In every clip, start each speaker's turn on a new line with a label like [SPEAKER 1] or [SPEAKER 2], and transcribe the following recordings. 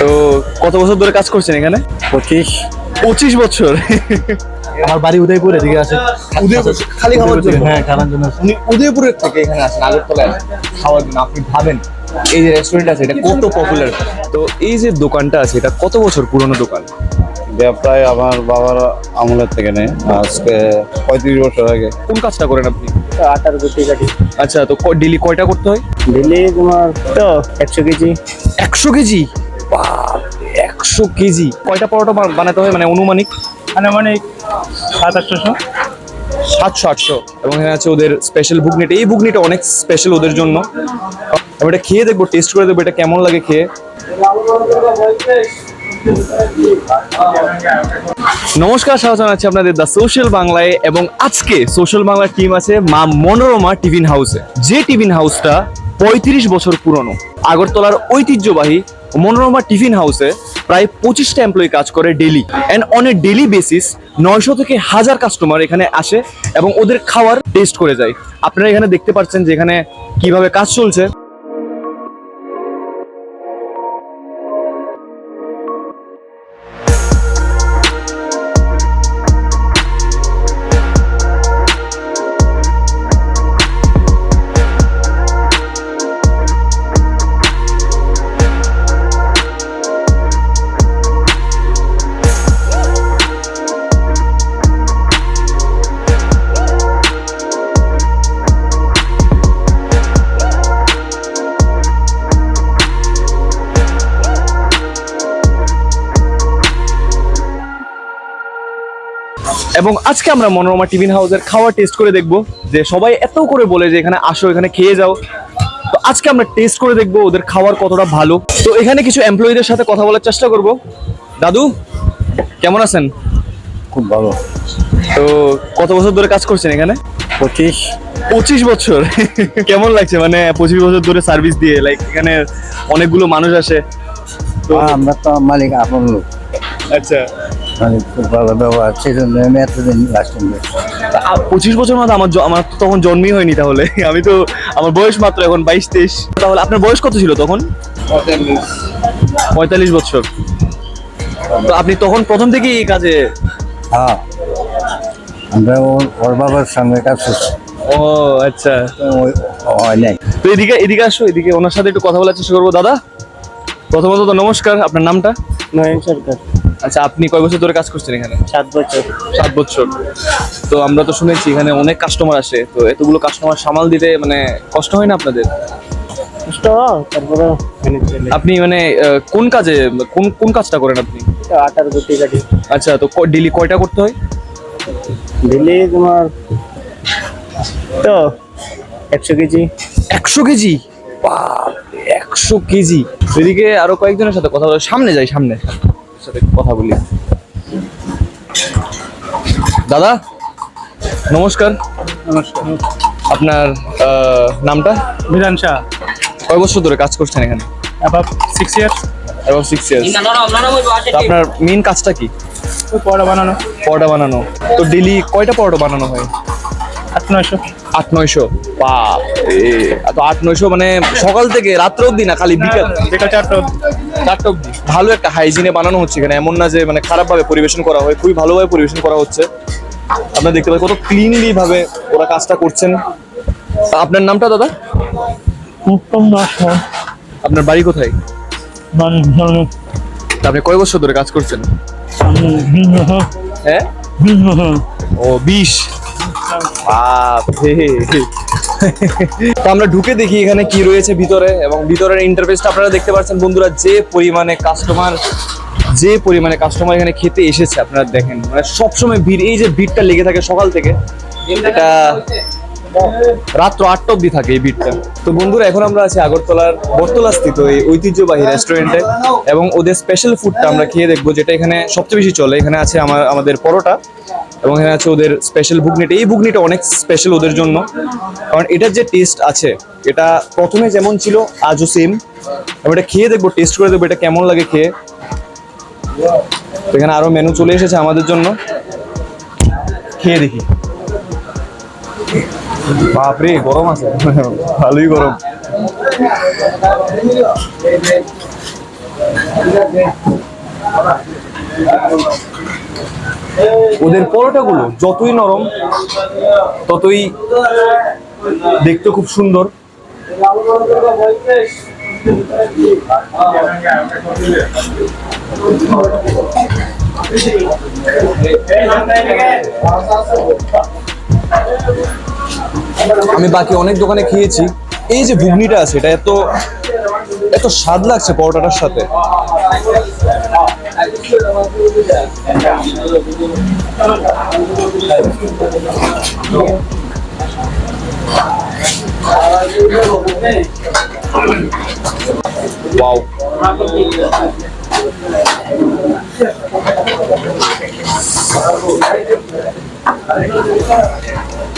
[SPEAKER 1] তো কত বছর ধরে কাজ করছেন এখানে?
[SPEAKER 2] পঁচিশ।
[SPEAKER 1] পঁচিশ বছর।
[SPEAKER 2] আমার বাড়ি উদয়পুর এদিকে আছে।
[SPEAKER 1] উদয়পুর, খালি খাওয়ার জন্য?
[SPEAKER 2] হ্যাঁ খাওয়ার জন্য
[SPEAKER 1] উনি উদয়পুরের থেকে এখানে আসেন আগরতলায় খাওয়ার জন্য আপনি ভাবেন এই যে রেস্টুরেন্ট আছে এটা কত পপুলার তো এই যে দোকানটা আছে এটা কত বছর পুরনো দোকান?
[SPEAKER 2] প্রায় আমার বাবার আমলের থেকে নেই আজকে পঁয়ত্রিশ বছর আগে।
[SPEAKER 1] কোন কাজটা করেন আপনি?
[SPEAKER 3] আটার গুটি কাটি।
[SPEAKER 1] আচ্ছা তো ডেলি কয়টা করতে হয়?
[SPEAKER 3] দিল্লি তোমার তো একশো কেজি।
[SPEAKER 1] একশো কেজি? একশো কেজি। কয়টা পরোটা বানাতে হয়? মানে অনুমানিক
[SPEAKER 3] আনুমানিক সাত আটশোশো।
[SPEAKER 1] সাতশো আটশো। এবং এখানে আছে ওদের স্পেশাল বুকনিটা এই বুকনিটা অনেক স্পেশাল ওদের জন্য। আমি এটা খেয়ে দেখব টেস্ট করে দেখব এটা কেমন লাগে খেয়ে। নমস্কার স্বাগত জানাচ্ছি আপনাদের দ্য সোশ্যাল বাংলায়। এবং আজকে সোশ্যাল বাংলার টিম আছে মা মনোরমা টিফিন হাউসে। যে টিফিন হাউসটা পঁয়ত্রিশ বছর পুরনো আগরতলার ঐতিহ্যবাহী মনোরমা টিফিন হাউসে প্রায় পঁচিশটা এমপ্লয়ি কাজ করে daily and on a daily basis নয়শো থেকে হাজার কাস্টমার এখানে আসে এবং ওদের খাওয়ার টেস্ট করে যায়। আপনারা এখানে দেখতে পাচ্ছেন যে এখানে কীভাবে কাজ চলছে। এবং আজকে আমরা মনোরমা টিফিন হাউসের খাওয়ার টেস্ট করে দেখব যে সবাই এত করে বলে যে এখানে আসো এখানে খেয়ে যাও। তো আজকে আমরা টেস্ট করে দেখব ওদের খাওয়ার কতটা ভালো। তো এখানে কিছু এমপ্লয়ীদের সাথে কথা বলার চেষ্টা করব। দাদু কেমন আছেন?
[SPEAKER 2] খুব ভালো।
[SPEAKER 1] তো কত বছর ধরে কাজ করছেন এখানে?
[SPEAKER 2] পঁচিশ।
[SPEAKER 1] পঁচিশ বছর। কেমন লাগছে? মানে পঁচিশ বছর ধরে সার্ভিস দিয়ে লাইক এখানে অনেকগুলো মানুষ আসে। তো
[SPEAKER 2] আমরা তো মালিক আপন লোক।
[SPEAKER 1] আচ্ছা।
[SPEAKER 2] মালিক খুব ভালো ব্যবহার সেই জন্য আমি এতদিন লাস্টিং
[SPEAKER 1] পঁচিশ বছর মতো আমার আমার তো তখন জন্মই হয়নি তাহলে। আমি তো আমার বয়স মাত্র এখন বাইশ তেইশ। তাহলে আপনার বয়স কত ছিল তখন? পঁয়তাল্লিশ। বছর। তো আপনি তখন প্রথম থেকেই এই কাজে
[SPEAKER 2] হ্যাঁ। আমরা ওর- বাবার সঙ্গে কাজ করছি।
[SPEAKER 1] ও আচ্ছা।
[SPEAKER 2] ওই হয় নাই।
[SPEAKER 1] তো এদিকে এদিকে আসো এদিকে ওনার সাথে একটু কথা বলার চেষ্টা করব। দাদা প্রথমত তো নমস্কার আপনার নামটা?
[SPEAKER 3] নয়ন সরকার।
[SPEAKER 1] আচ্ছা আপনি কয় বছর ধরে কাজ করছেন এখানে?
[SPEAKER 3] সাত বছর।
[SPEAKER 1] সাত বছর। তো আমরা তো শুনেছি এখানে অনেক কাস্টমার আসে। তো এতগুলো কাস্টমার সামাল দিতে মানে কষ্ট হয় না আপনাদের?
[SPEAKER 3] কষ্ট তারপরে
[SPEAKER 1] আপনি মানে কোন কাজে কোন কোন কাজটা করেন আপনি?
[SPEAKER 3] আটার গুটি কাটি।
[SPEAKER 1] আচ্ছা তো ডেলি কয়টা করতে হয়?
[SPEAKER 3] ডেলি তোমার তো একশো কেজি।
[SPEAKER 1] একশো কেজি? একশো কেজি। এদিকে আরও কয়েকজনের সাথে কথা বলে সামনে যাই সামনে। সাথে কথা বলি। দাদা নমস্কার। আপনার নামটা?
[SPEAKER 3] বিধান শাহ।
[SPEAKER 1] কয় বছর ধরে কাজ করছেন এখানে?
[SPEAKER 3] সিক্স ইয়ার্স
[SPEAKER 1] সিক্স ইয়ার্স আপনার মেন কাজটা কি?
[SPEAKER 3] পরোটা বানানো।
[SPEAKER 1] পরোটা বানানো। তো ডেলি কয়টা পরোটা বানানো হয়?
[SPEAKER 3] আট নয়শো।
[SPEAKER 1] আট নয়শো রে তো আট নয়শো মানে সকাল থেকে রাত্র অব্দি না খালি বিকাল?
[SPEAKER 3] বিকাল চারটা
[SPEAKER 1] চারটা অব্দি ভালো একটা হাইজিনে বানানো হচ্ছে এখানে। এমন না যে মানে খারাপ ভাবে পরিবেশন করা হয় খুবই ভালোভাবে পরিবেশন করা হচ্ছে। আপনারা দেখতে পাচ্ছেন কত ক্লিনলি ভাবে ওরা কাজটা করছেন। তা আপনার নামটা দাদা?
[SPEAKER 3] উত্তম দাস
[SPEAKER 1] আপনার বাড়ি কোথায়?
[SPEAKER 3] মানে
[SPEAKER 1] তা আপনি কয় বছর ধরে কাজ করছেন? হ্যাঁ?
[SPEAKER 3] বিশ বছর।
[SPEAKER 1] ও বিশ। তো আমরা ঢুকে দেখি এখানে কি রয়েছে ভিতরে এবং ভিতরের ইন্টারফেসটা আপনারা দেখতে পাচ্ছেন। বন্ধুরা, যে পরিমাণে কাস্টমার যে পরিমাণে কাস্টমার এখানে খেতে এসেছে, আপনারা দেখেন। মানে সবসময় ভিড়, এই যে ভিড়টা লেগে থাকে সকাল থেকে, এটা রাত্র আটটা অব্দি থাকে এই ভিড়টা তো বন্ধুরা, এখন আমরা আছি আগরতলার বটতলা স্থিত এই ঐতিহ্যবাহী রেস্টুরেন্টে এবং ওদের স্পেশাল ফুডটা আমরা খেয়ে দেখব, যেটা এখানে সবচেয়ে বেশি চলে। এখানে আছে আমার, আমাদের পরোটা এবং এখানে আছে ওদের স্পেশাল বুকনিটা এই বুকনিটা অনেক স্পেশাল ওদের জন্য। কারণ এটার যে টেস্ট আছে, এটা প্রথমে যেমন ছিল, আজও সেম আমি এটা খেয়ে দেখব টেস্ট করে দেখব, এটা কেমন লাগে খেয়ে। এখানে আরও মেনু চলে এসেছে আমাদের জন্য। খেয়ে দেখি। বাপরে গরম আছে। ভালোই গরম। ওদের পরোটাগুলো যতই নরম ততই দেখতে খুব সুন্দর। আমি বাকি অনেক দোকানে খেয়েছি। এই যে ঘুগনিটা আছে, এটা এত এত স্বাদ লাগছে পরোটাটার সাথে। ওয়াও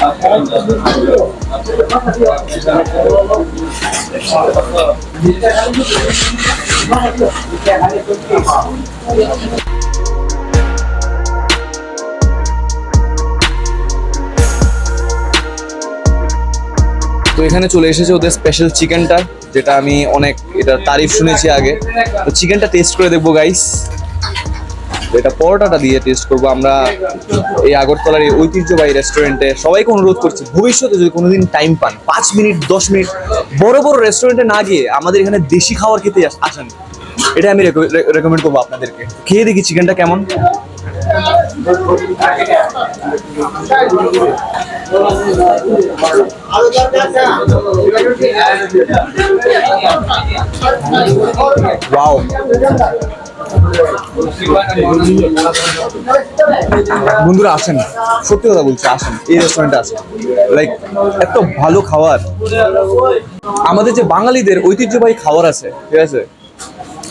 [SPEAKER 1] তো এখানে চলে এসেছে ওদের স্পেশাল চিকেনটা যেটা আমি অনেক এটা তারিফ শুনেছি আগে। তো চিকেনটা টেস্ট করে দেখব গাইস এটা পরোটাটা দিয়ে টেস্ট করব। আমরা এই আগরতলার এই ঐতিহ্যবাহী রেস্টুরেন্টে সবাইকে অনুরোধ করছি, ভবিষ্যতে যদি কোনোদিন টাইম পান, পাঁচ মিনিট, দশ মিনিট, বড় বড় রেস্টুরেন্টে না গিয়ে আমাদের এখানে দেশি খাবার খেতে আস- আসেন। এটা আমি রেকমেন্ড করব আপনাদেরকে। খেয়ে দেখি চিকেনটা কেমন। ওয়াও বন্ধুরা, আসেন। সত্যি কথা বলছি, আসেন। এই রেস্টুরেন্টে আসেন। লাইক এত ভালো খাবার। আমাদের যে বাঙালিদের ঐতিহ্যবাহী খাবার আছে, ঠিক আছে?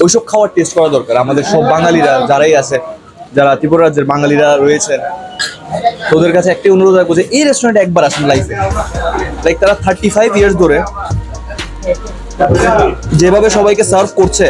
[SPEAKER 1] ওইসব খাবার টেস্ট করা দরকার। আমাদের সব বাঙালিরা, যারাই আছে, যারা ত্রিপুরা রাজ্যের বাঙালিরা রয়েছেন তো ওদের কাছে একটি অনুরোধ রাখব যে, এই রেস্টুরেন্টে একবার আসেন লাইফে লাইক তারা থার্টি ফাইভ ইয়ার্স ধরে, যেভাবে সবাইকে সার্ভ করছে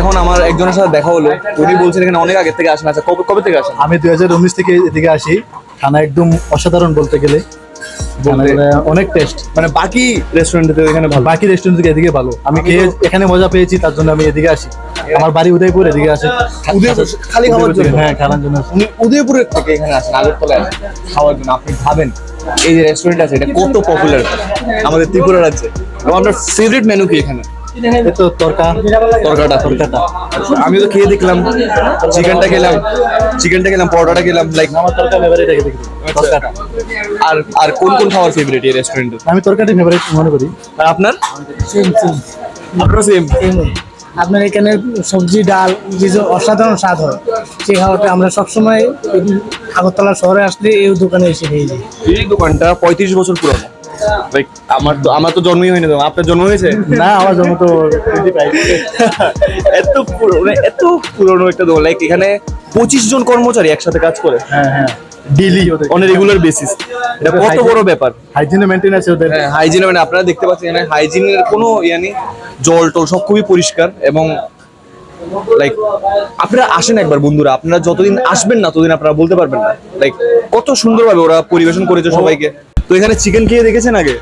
[SPEAKER 1] এখন আমার একজনের সাথে দেখা হলো। উনি বলছেন এখানে অনেক আগে থেকে আসেন। আচ্ছা কবে কবে থেকে আসেন?
[SPEAKER 4] আমি দুই হাজার উনিশ থেকে এদিকে আসি। খানা একদম অসাধারণ বলতে গেলে। অনেক টেস্ট
[SPEAKER 1] মানে বাকি রেস্টুরেন্টে এখানে ভালো?
[SPEAKER 4] বাকি রেস্টুরেন্ট থেকে এদিকে ভালো। আমি এখানে মজা পেয়েছি তার জন্য আমি এদিকে আসি। আমার বাড়ি উদয়পুর এদিকে আসি।
[SPEAKER 1] উদয়পুর খালি খাওয়ার জন্য?
[SPEAKER 4] হ্যাঁ খাওয়ার জন্য
[SPEAKER 1] উনি উদয়পুরের থেকে এখানে আসেন আগরতলায় খাওয়ার জন্য আপনি ভাবেন এই যে রেস্টুরেন্ট আছে এটা কত পপুলার আমাদের ত্রিপুরা রাজ্যে। আপনার ফেভারিট মেনু কি এখানে?
[SPEAKER 4] তো তরকা
[SPEAKER 1] তরকাটা
[SPEAKER 4] তরকাটা।
[SPEAKER 1] আমি তো খেয়ে দেখলাম চিকেনটা খেলাম চিকেনটা খেলাম পরোটাটা খেলাম লাইক
[SPEAKER 4] আমার তরকা ফেভারিট রেখে তরকাটা।
[SPEAKER 1] আর আর কোন কোন খাবার ফেভারিট এই রেস্টুরেন্টে
[SPEAKER 4] আমি তরকাটি ফেভারিট মনে করি।
[SPEAKER 1] আর আপনার?
[SPEAKER 5] সেম সেম
[SPEAKER 1] আপনারও সেম
[SPEAKER 5] আপনার এখানে সবজি ডাল যে যে অসাধারণ স্বাদ হয়। সেই খাবারটা আমরা সবসময় আগরতলা শহরে আসলে এই দোকানে এসে খেয়ে যাই।
[SPEAKER 1] এই দোকানটা পঁয়ত্রিশ বছর পুরনো। লাইক আমার তো আমার তো জন্মই হয়নি তো। আপনার জন্ম হয়েছে?
[SPEAKER 4] না আমার জন্য তো
[SPEAKER 1] এত পুরনো এত পুরনো একটা দোকান লাইক এখানে পঁচিশ জন কর্মচারী একসাথে কাজ করে।
[SPEAKER 4] হ্যাঁ হ্যাঁ।
[SPEAKER 1] অন রেগুলার বেসিস এটা কত বড় ব্যাপার?
[SPEAKER 4] হাইজিনে মেনটেন আছে ওদের।
[SPEAKER 1] হ্যাঁ হাইজিন মানে আপনারা দেখতে পাচ্ছেন এখানে হাইজিনের কোনো ইয়ে নেই। জল টল সব খুবই পরিষ্কার এবং লাইক আপনারা আসেন একবার বন্ধুরা। আপনারা যতদিন আসবেন না ততদিন আপনারা বলতে পারবেন না। লাইক কত সুন্দরভাবে ওরা পরিবেশন করেছে সবাইকে। তো এখানে চিকেন খেয়ে দেখেছেন আগে?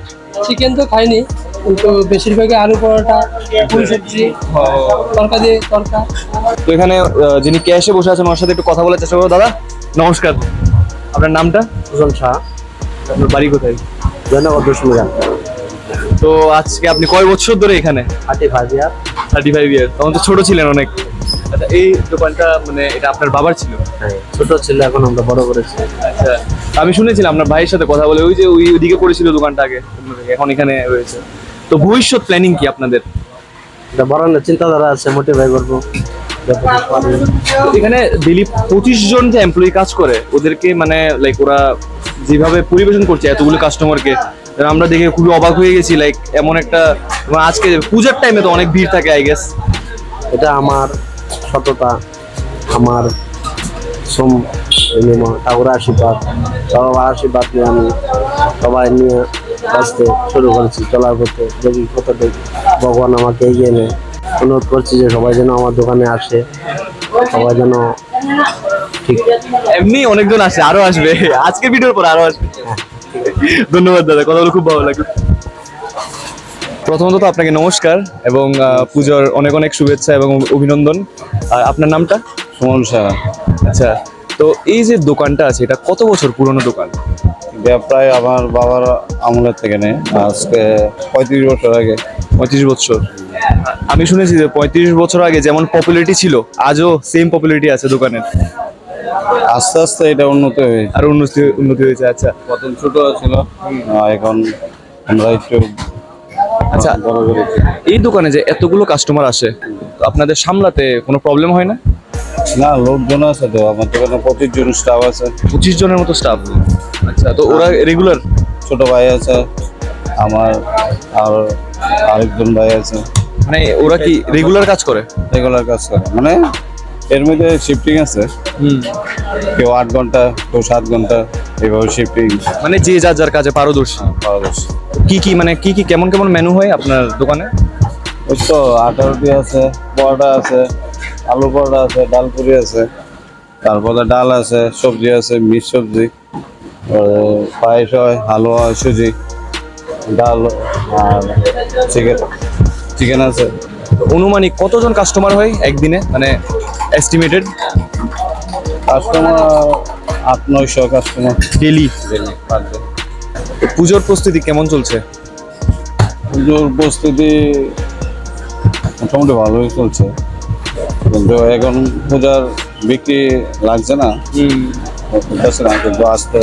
[SPEAKER 5] চিকেন তো খাইনি কিন্তু বেশিরভাগই আলু পরোটা ফুল সবজি তরকা দিয়ে তরকা।
[SPEAKER 1] তো এখানে আহ, যিনি ক্যাশে বসে আছেন ওর সাথে একটু কথা বলার চেষ্টা করব। দাদা নমস্কার। আপনার নামটা?
[SPEAKER 4] সুজন শাহ।
[SPEAKER 1] আপনার বাড়ি কোথায়?
[SPEAKER 4] জয়নগর দশমিকা
[SPEAKER 1] তো আজকে আপনি কয় বছর ধরে এখানে?
[SPEAKER 4] Thirty five year
[SPEAKER 1] thirty five year তখন তো ছোট ছিলেন অনেক। আচ্ছা এই দোকানটা মানে এটা আপনার বাবার ছিল?
[SPEAKER 4] হ্যাঁ ছোট ছিল এখন আমরা বড় করেছি।
[SPEAKER 1] আচ্ছা আমি শুনেছিলাম আপনার ভাইয়ের সাথে কথা বলে ওই যে ওই ওইদিকে করেছিল দোকানটা আগে এখন এখানে রয়েছে। তো ভবিষ্যৎ প্ল্যানিং কি আপনাদের?
[SPEAKER 4] এটা বড় চিন্তাধারা আছে মোটিভাই করব।
[SPEAKER 1] এখানে ডেলি পঁচিশ জন যে এমপ্লয়ি কাজ করে ওদেরকে মানে লাইক ওরা যেভাবে পরিবেশন করছে এতগুলো কাস্টমারকে আমরা দেখে খুবই অবাক হয়ে গেছি লাইক এমন একটা আজকে পূজার টাইমে তো অনেক ভিড় থাকে আই গেস
[SPEAKER 4] এটা আমার সততা আমার শ্রম।
[SPEAKER 6] ঠাকুরের আশীর্বাদ সবার আশীর্বাদ নিয়ে আমি সবাই নিয়ে আসতে শুরু করেছি চলার পথে। দেখি কত দেখি ভগবান আমাকে এগিয়ে নেয়। অনুরোধ করছি যে সবাই যেন আমার দোকানে আসে সবাই যেন ঠিক।
[SPEAKER 1] এমনি অনেকজন আসে আরও আসবে। আজকের ভিডিওর পর আরও আসবে। ধন্যবাদ দাদা কথা বলে খুব ভালো লাগল। প্রথমত তো আপনাকে নমস্কার এবং পুজোর অনেক অনেক শুভেচ্ছা এবং অভিনন্দন। আর আপনার নামটা?
[SPEAKER 2] সুমন শাহ
[SPEAKER 1] আচ্ছা। তো এই যে দোকানটা আছে এটা কত বছর পুরনো দোকান?
[SPEAKER 2] প্রায় আমার বাবার আমলের থেকে নেই আজকে পঁয়ত্রিশ বছর আগে।
[SPEAKER 1] পঁয়ত্রিশ বছর। আমি শুনেছি যে পঁয়ত্রিশ বছর আগে যেমন পপুলারিটি ছিল আজও সেম পপুলারিটি আছে দোকানের।
[SPEAKER 2] আস্তে আস্তে এটা উন্নত হয়েছে।
[SPEAKER 1] আর উন্নতি উন্নতি হয়েছে আচ্ছা।
[SPEAKER 2] প্রথম ছোট ছিল এখন আমরা একটু
[SPEAKER 1] আচ্ছা এই দোকানে যে এতগুলো কাস্টমার আসে আপনাদের সামলাতে কোনো প্রবলেম হয় না?
[SPEAKER 2] না লোকজন আছে তো আমার দোকানে পঁচিশ জন স্টাফ আছে।
[SPEAKER 1] পঁচিশ জনের মতো স্টাফ আচ্ছা তো ওরা রেগুলার
[SPEAKER 2] ছোট ভাই আছে আমার আর আরেকজন ভাই আছে।
[SPEAKER 1] মানে ওরা কি রেগুলার কাজ করে?
[SPEAKER 2] রেগুলার কাজ করে মানে এর মধ্যে শিফটিং আছে। কেউ আট ঘণ্টা কেউ সাত ঘণ্টা এইভাবে শিফটিং
[SPEAKER 1] মানে যে যার যার কাজে পারদর্শী।
[SPEAKER 2] পারদর্শী।
[SPEAKER 1] কি কি মানে কি কি কেমন কেমন মেনু হয় আপনার দোকানে?
[SPEAKER 2] ওই তো আটা রুটি আছে পরোটা আছে আলু পরোটা আছে ডাল পুরি আছে তারপরে ডাল আছে সবজি আছে মিক্স সবজি পায়েস হয় হালুয়া হয় সুজি ডাল আর চিকেন চিকেন আছে।
[SPEAKER 1] অনুমানিক কতজন কাস্টমার হয় একদিনে? মানে এস্টিমেটেড
[SPEAKER 2] কাস্টমার আট নয়শো কাস্টমার
[SPEAKER 1] ডেলি পুজোর প্রস্তুতি কেমন চলছে?
[SPEAKER 2] পুজোর প্রস্তুতি মোটামুটি ভালোই চলছে। কিন্তু এখন পূজার বিক্রি লাগছে না। আস্তে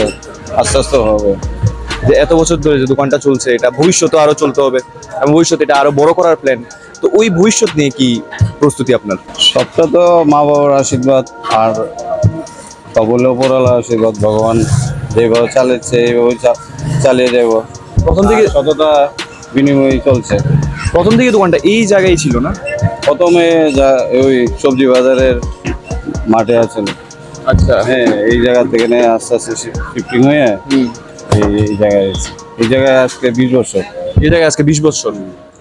[SPEAKER 2] আস্তে আস্তে হবে।
[SPEAKER 1] যে এত বছর ধরে যে দোকানটা চলছে এটা ভবিষ্যতে আরও চলতে হবে এবং ভবিষ্যতে এটা আরও বড় করার প্ল্যান তো ওই ভবিষ্যৎ নিয়ে কি প্রস্তুতি আপনার?
[SPEAKER 2] সবটা তো মা বাবার আশীর্বাদ আর কবলে ওপরওয়ালা আশীর্বাদ ভগবান যেভাবে চালাচ্ছে এইভাবে চালিয়ে যাব
[SPEAKER 1] প্রথম থেকে
[SPEAKER 2] সততা বিনিময় চলছে।
[SPEAKER 1] প্রথম থেকে দোকানটা এই জায়গায় ছিল না?
[SPEAKER 2] প্রথমে যা ওই সবজি বাজারের মাঠে আছেন।
[SPEAKER 1] আচ্ছা।
[SPEAKER 2] হ্যাঁ এই জায়গা থেকে নিয়ে আস্তে আস্তে শিফটিং হয়ে এই এই জায়গায় এসেছি। এই জায়গায় আজকে বিশ বছর।
[SPEAKER 1] এই জায়গায় আজকে বিশ বছর।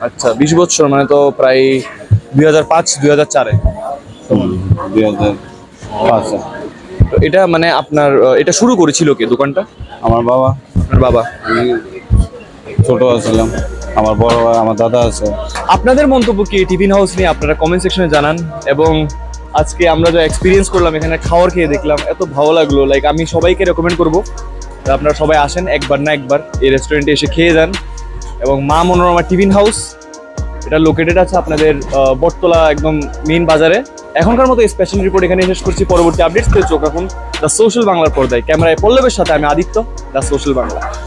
[SPEAKER 1] আচ্ছা বিশ বছর মানে তো প্রায় দুই হাজার পাঁচ দুই হাজার চারে।
[SPEAKER 2] দুই হাজার পাঁচে।
[SPEAKER 1] তো এটা মানে আপনার এটা শুরু করেছিল কে দোকানটা?
[SPEAKER 2] আমার বাবা।
[SPEAKER 1] আপনার বাবা।
[SPEAKER 2] আমি ছোট আছিলাম। আমার বড় ভাই, আমার দাদা আছে।
[SPEAKER 1] আপনাদের মন্তব্য কি? টিফিন হাউস নিয়ে আপনারা কমেন্ট সেকশনে জানান এবং আজকে আমরা যা এক্সপিরিয়েন্স করলাম, এখানে খাওয়ার খেয়ে দেখলাম, এত ভালো লাগল। লাইক আমি সবাইকে রেকমেন্ড করব। আপনারা সবাই আসেন, একবার না একবার এই রেস্টুরেন্টে এসে খেয়ে যান। এবং মা মনোরমা টিফিন হাউস, এটা লোকেটেড আছে আপনাদের বটতলা একদম মেইন বাজারে। এখনকার মতো স্পেশাল রিপোর্ট এখানে শেষ করছি। পরবর্তী আপডেটস চোখ রাখুন। দ্য সোশ্যাল বাংলার পর্দায়। ক্যামেরায় পল্লবের সাথে আমি আদিত্য দ্য সোশ্যাল বাংলা